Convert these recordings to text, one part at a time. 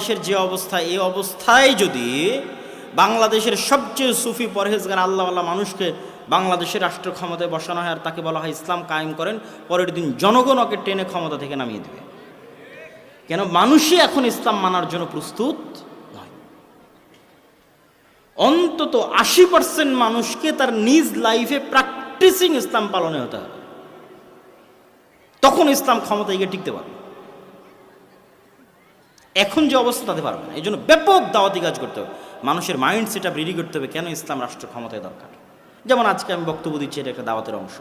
দেশের যে অবস্থা, এই অবস্থায় যদি বাংলাদেশের সবচেয়ে সুফি পরহেজগার আল্লাহ আল্লাহ মানুষকে বাংলাদেশের রাষ্ট্র ক্ষমতায় বসানো হয় আর তাকে বলা হয় ইসলাম কায়েম করেন, পরের দিন জনগণ ওকে টেনে ক্ষমতা থেকে নামিয়ে দেবে। কেন? মানুষই এখন ইসলাম মানার জন্য প্রস্তুত নয়। অন্তত আশি পার্সেন্ট মানুষকে তার নিজ লাইফে প্র্যাকটিসিং ইসলাম পালনে হতে হবে। তখন ইসলাম ক্ষমতায় গিয়ে টিকতে পারবে। এখন যে অবস্থা তাতে পারবে না। এই জন্য ব্যাপক দাওয়াতি কাজ করতে হবে। মানুষের মাইন্ড সেট আপ রেডি করতে হবে কেন ইসলাম রাষ্ট্র ক্ষমতায় দরকার? যেমন আজকে আমি বক্তব্য দিচ্ছি, এটা একটা দাওয়াতের অংশ।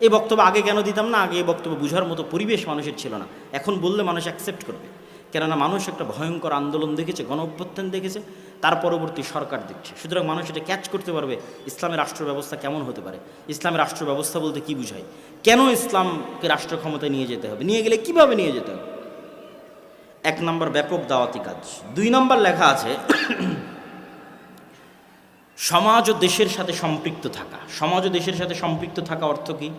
এই বক্তব্য আগে কেন দিতাম না? আগে এই বক্তব্য বুঝার মতো পরিবেশ মানুষের ছিল না। এখন বললে মানুষ অ্যাকসেপ্ট করবে। কেননা মানুষ একটা ভয়ঙ্কর আন্দোলন দেখেছে, গণ অভ্যুত্থান দেখেছে, তার পরবর্তী সরকার দেখছে সুতরাং মানুষ এটা ক্যাচ করতে পারবে, ইসলামের রাষ্ট্র ব্যবস্থা কেমন হতে পারে? ইসলামের রাষ্ট্র ব্যবস্থা বলতে কি বুঝায়? কেন ইসলামকে রাষ্ট্র ক্ষমতায় নিয়ে যেতে হবে? নিয়ে গেলে কীভাবে নিয়ে যেতে হবে? এক নম্বর ব্যাপক দাওয়াতি কাজ। দুই নম্বর লেখা আছে, সমাজ ও দেশের সাথে সম্পৃক্ত থাকা। সমাজ ও দেশের সাথে সম্পৃক্ত থাকা অর্থ কি?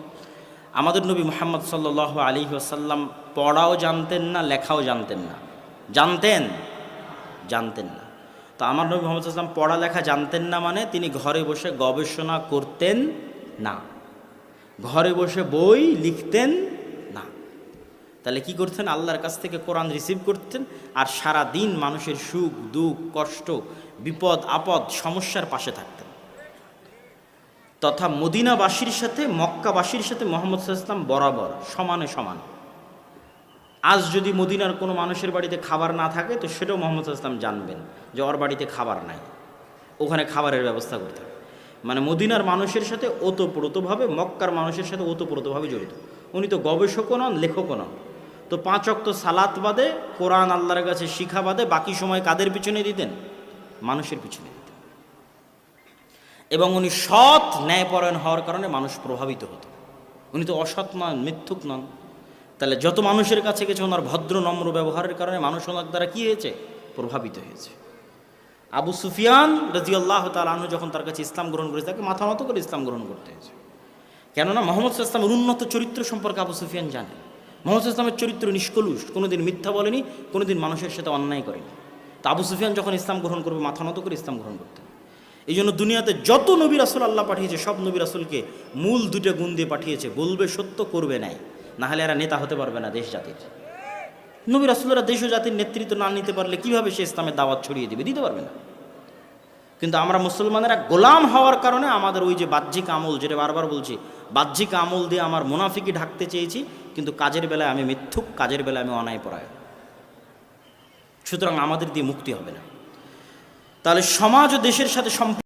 আমাদের নবী মোহাম্মদ সাল্লাহ আলী আসাল্লাম পড়াও জানতেন না, লেখাও জানতেন না। জানতেন? জানতেন না। তো আমার নবী মোহাম্মদ সাল্লাম পড়ালেখা জানতেন না মানে তিনি ঘরে বসে গবেষণা করতেন না। ঘরে বসে বই লিখতেন তাহলে কি করতেন? আল্লাহর কাছ থেকে কোরআন রিসিভ করতেন আর সারা দিন মানুষের সুখ, দুঃখ, কষ্ট, বিপদ, আপদ, সমস্যার পাশে থাকতেন। তথা মদিনাবাসীর সাথে, মক্কাবাসীর সাথে মোহাম্মদ ইসলাম বরাবর, সমানে সমান। আজ যদি মদিনার কোনো মানুষের বাড়িতে খাবার না থাকে, তো সেটাও মোহাম্মদ ইসলাম জানবেন যে ওর বাড়িতে খাবার নাই। ওখানে খাবারের ব্যবস্থা করতে মানে মদিনার মানুষের সাথে ওতপ্রোতভাবে, মক্কার মানুষের সাথে ওতপ্রোতভাবে জড়িত। উনি তো গবেষকও নন, লেখকও নন। তো পাঁচ অক্ত সালাত বাদে কোরআন আল্লাহর কাছে শিখা বাদে বাকি সময় কাদের পিছনে দিতেন? মানুষের পিছনে দিতেন। এবং উনি সৎ ন্যায়পরায়ণ হওয়ার কারণে মানুষ প্রভাবিত হতো। উনি তো অসৎ নন, মিথ্যুক নন। তাহলে যত মানুষের কাছে গেছে, ওনার ভদ্র, নম্র ব্যবহারের কারণে মানুষ ওনার দ্বারা কী হয়েছে? প্রভাবিত হয়েছে। আবু সুফিয়ান রাজি আল্লাহ তালু যখন তার কাছে ইসলাম গ্রহণ করেছে, তাকে মাথা মতো করে ইসলাম গ্রহণ করতে হয়েছে। কেননা মোহাম্মদ ইসলামের উন্নত চরিত্র সম্পর্কে আবু সুফিয়ান জানে। মোহাম্মদ ইসলামের চরিত্র নিষ্কলুষ, কোনোদিন মিথ্যা বলেনি, কোনোদিন মানুষের সাথে অন্যায় করেনি। তা আবু সুফিয়ান যখন ইসলাম গ্রহণ করবে, মাথা নত করে ইসলাম গ্রহণ করতেন। এই জন্য দুনিয়াতে যত নবী রাসুল আল্লাহ পাঠিয়েছে, সব নবী রাসুলকে মূল দুটো গুণ দিয়ে পাঠিয়েছে, বলবে সত্য, করবে নাই না হলে এরা নেতা হতে পারবে না দেশ জাতির। নবী রাসুলরা দেশ ও জাতির নেতৃত্ব না নিতে পারলে কীভাবে সে ইসলামের দাওয়াত ছড়িয়ে দিবে? দিতে পারবে না। কিন্তু আমরা মুসলমানেরা গোলাম হওয়ার কারণে আমাদের ওই যে বাহ্যিক আমল, যেটা বারবার বলছি, বাহ্যিক আমল দিয়ে আমার মুনাফিকি ঢাকতে চেয়েছি, কিন্তু কাজের বেলায় আমি মিথ্যুক, কাজের বেলায় আমি অনায় পড়ায় সুতরাং আমাদের দিয়ে মুক্তি হবে না। তাহলে সমাজ ও দেশের সাথে সম্পৃক্ত